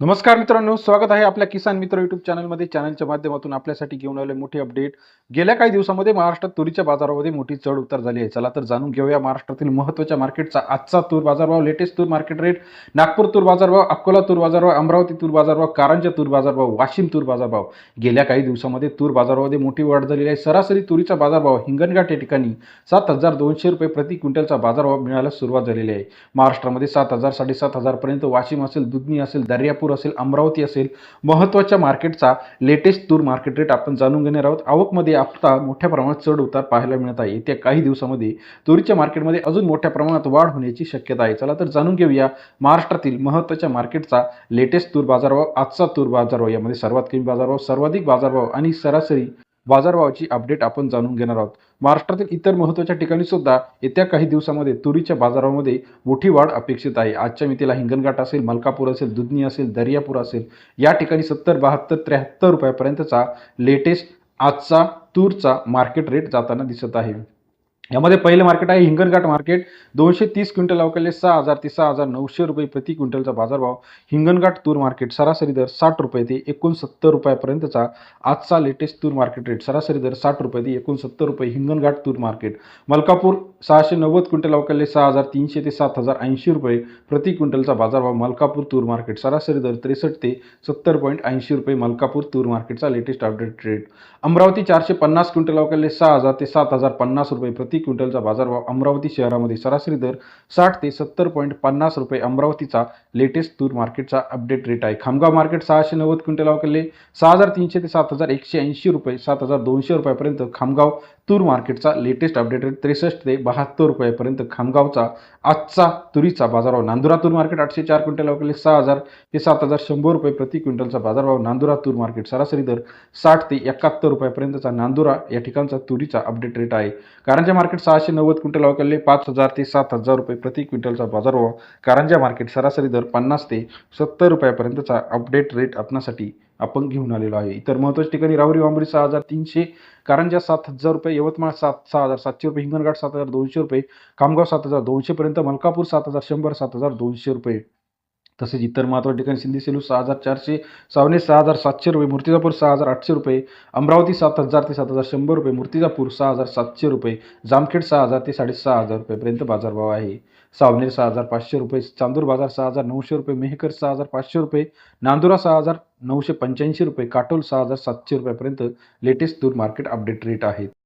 नमस्कार मित्रांनो स्वागत आहे आपल्या किसान मित्र युट्यूब चॅनलमध्ये. चॅनलच्या माध्यमातून आपल्यासाठी घेऊन आले मोठे अपडेट. गेल्या काही दिवसामध्ये महाराष्ट्रात तुरीच्या बाजारामध्ये मोठी चढ उतार झाली आहे. चला तर जाणून घेऊया महाराष्ट्रातील महत्त्वाच्या मार्केटचा आजचा तूर बाजारभाव लेटेस्ट तूर मार्केट रेट नागपूर तूर बाजारभाव अकोला तूर बाजारभाव अमरावती तूर बाजारभाव कारंजा तूर बाजारभाव वाशिम तूर बाजारभाव. गेल्या काही दिवसामध्ये तूर बाजारामध्ये मोठी वाढ झालेली आहे. सरासरी तुरीचा बाजारभाव हिंगणघाट या ठिकाणी सात हजार दोनशे रुपये प्रति क्विंटलचा बाजारभाव मिळायला सुरुवात झालेली आहे. महाराष्ट्रामध्ये सात हजार साडेसात हजारपर्यंत वाशिम असेल दुधनी असेल दर्यापूर असेल अमरावती असेल महत्त्वाच्या मार्केटचा लेटेस्ट तूर मार्केट रेट आपण जाणून घेणार आहोत. आवकमध्ये आता मोठ्या प्रमाणात चढ उतार पाहायला मिळत आहे. येत्या काही दिवसामध्ये तुरीच्या मार्केटमध्ये अजून मोठ्या प्रमाणात वाढ होण्याची शक्यता आहे. चला तर जाणून घेऊया महाराष्ट्रातील महत्त्वाच्या मार्केटचा लेटेस्ट तूर बाजारभाव आजचा तूर बाजारभाव. यामध्ये सर्वात कमी बाजारभाव सर्वाधिक बाजारभाव आणि सरासरी बाजारभावाची अपडेट आपण जाणून घेणार आहोत. महाराष्ट्रातील इतर महत्त्वाच्या ठिकाणी सुद्धा येत्या काही दिवसामध्ये तुरीच्या बाजारामध्ये मोठी वाढ अपेक्षित आहे. आजच्या मितीला हिंगणघाट असेल मलकापूर असेल दुधनी असेल दर्यापूर असेल या ठिकाणी सत्तर बहात्तर त्र्याहत्तर रुपयापर्यंतचा लेटेस्ट आजचा तूरचा मार्केट रेट जाताना दिसत आहे. यामध्ये पहिलं मार्केट आहे हिंगणघाट मार्केट. दोनशे तीस क्विंटल अवकाले सहा हजार ते सहा हजार नऊशे रुपये प्रति क्विंटलचा बाजारभाव. हिंगणघाट तूर मार्केट सरासरी दर साठ रुपये ते एकोणसत्तर रुपयापर्यंतचा आजचा लेटेस्ट तूर मार्केट रेट सरासरी दर साठ रुपये ते एकोणसत्तर रुपये हिंगणघाट तूर मार्केट मलकापूर सहाशे नव्वद क्विंटल अवकाले सहा हजार तीनशे ते सात हजार ऐंशी रुपये प्रति क्विंटलचा बाजारभाव मलकापूर तूर मार्केट. सरासरी दर त्रेसष्ट ते सत्तर पॉईंट ऐंशी रुपये मलकापूर तूर मार्केटचा लेटेस्ट अपडेट रेट अमरावती चारशे पन्नास क्विंटल अवकाले सहा हजार ते सात हजार पन्नास रुपये प्रति क्विंटलचा बाजारभाव अमरावती शहरामध्ये. सरासरी दर साठ ते सत्तर पॉईंट पन्नास रुपये अमरावतीचा लेटेस्ट तूर मार्केटचा अपडेट रेट आहे. खामगाव मार्केट सहाशे नव्वद क्विंटल अवकाले सहा हजार तीनशे ते सात हजार एकशे ऐंशी रुपये सात हजार दोनशे रुपयापर्यंत खामगाव तूर मार्केटचा लेटेस्ट अपडेट रेट त्रेसष्ट ते बहात्तर रुपयापर्यंत खामगावचा आजचा तुरीचा बाजारभाव. नांदुरा तूर मार्केट आठशे चार क्विंटल अवकाले सहा हजार. ते सात हजार शंभर रुपये प्रति क्विंटलचा बाजारभाव. नांदुरा तूर मार्केट सरासरी दर साठ ते एकाहत्तर रुपयापर्यंतचा नांदुरा या ठिकाणचा तुरीचा अपडेट रेट आहे. कारंजा मार्केट सहाशे नव्वद क्विंटल अवकाले पाच हजार ते सात हजार रुपये प्रति क्विंटलचा बाजारभाव. कारंजा मार्केट सरासरी दर पन्नास ते सत्तर रुपयापर्यंतचा अपडेट रेट आपणासाठी आपण घेऊन आलेलो आहे. इतर महत्त्वाच्या ठिकाणी राहुरी वांबरी सहा हजार तीनशे कारंजा सात हजार रुपये यवतमाळ सात सहा हजार सातशे रुपये हिंगणघाट सात हजार दोनशे रुपये खामगाव सात हजार दोनशेपर्यंत मलकापूर सात हजार शंभर सात हजार दोनशे रुपये. तसेच इतर महत्त्वाच्या ठिकाणी सिंधी सेलू सहा हजार चारशे सावने सहा हजार सातशे रुपये मूर्तिजापूर सहा हजार आठशे रुपये अमरावती सात हजार ते सात हजार शंभर रुपये मूर्तिजापूर सहा हजार सातशे रुपये जामखेड सहा हजार ते साडेसहा हजार रुपयेपर्यंत बाजारभाव आहे. सावनेर सहा हजार पाचशे रुपये चांदूर बाजार सहा हजार नऊशे रुपये मेहकर सहा हजार पाचशे रुपये नांदुरा सहा हजार नऊशे पंच्याऐंशी रुपये काटोल सहा हजार सातशे रुपयापर्यंत लेटेस्ट दूर मार्केट अपडेट रेट आहेत